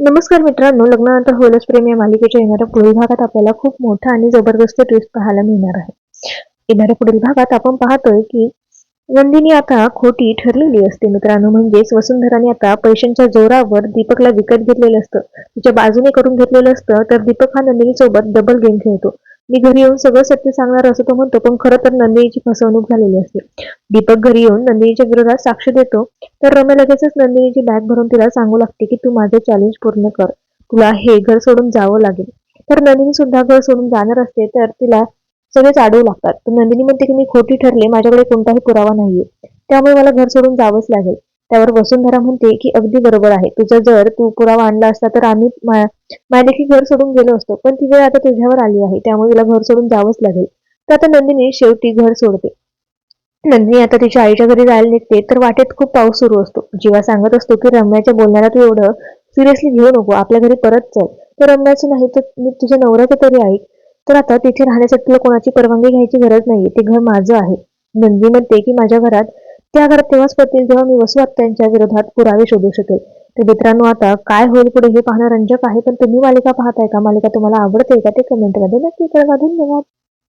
नमस्कार मित्रांनो लग्नानंतर होलस प्रेम या मालिकेच्या येणाऱ्या पुढील भागात आपल्याला खूप मोठा आणि जबरदस्त ट्विस्ट पाहायला मिळणार आहे. येणाऱ्या पुढील भागात आपण पाहतोय की नंदिनी आता खोटी ठरलेली असते मित्रांनो. म्हणजेच वसुंधराने आता पैशांच्या जोरावर दीपकला विकत घेतलेलं असतं. तिच्या बाजूने करून घेतलेलं असतं तर दीपक हा नंदिनी सोबत डबल गेम खेळतो. मी घरी येऊन सगळं सत्य सांगणार असं तो म्हणतो पण खरं तर नंदिनीची फसवणूक झालेली असते. दीपक घरी येऊन नंदिनीच्या विरोधात साक्ष देतो तर रम्या लगेचच नंदिनीची बॅग भरून तिला सांगू लागते की तू माझं चॅलेंज पूर्ण कर. तुला हे घर सोडून जावं लागेल. तर नंदिनी सुद्धा घर सोडून जाणार असते तर तिला सगळेच अडवू लागतात. तर नंदिनी म्हणते की मी खोटी ठरले माझ्याकडे कोणताही पुरावा नाहीये. त्यामुळे मला घर सोडून जावंच लागेल. त्यावर वसुंधरा म्हणते की अगदी बरोबर आहे. तुझं जर तू पुरावा आणला असता तर आम्ही मायलेखी घर सोडून गेलो असतो. पण ती वेळ आता तुझ्यावर आली आहे. त्यामुळे तिला घर सोडून जावंच लागेल. तर आता नंदिनी शेवटी घर सोडते. नंदिनी आता तिच्या आईच्या घरी जायला निघते. तर वाटेत खूप पाऊस सुरू असतो. जीवा सांगत असतो की रम्याच्या बोलण्याला तू एवढं सिरियसली घेऊ नको. आपल्या घरी परत चल. तर रम्याचं नाही तर मी तुझ्या नवऱ्याचं तरी ऐक. तर आता तिथे राहण्यासाठी तुला कोणाची परवानगी घ्यायची गरज नाहीये. ते घर माझं आहे. नंदी म्हणते की माझ्या घरात त्या घरात तेव्हाच पडतील जेव्हा मी वसू त्यांच्या विरोधात पुरावे शोधू शकेल. तर मित्रांनो आता काय होईल पुढे हे पाहणं रंजक आहे पण तुम्ही मालिका पाहताय का? मालिका तुम्हाला आवडते का? ते कमेंटमध्ये नक्की कळवा. धन्यवाद.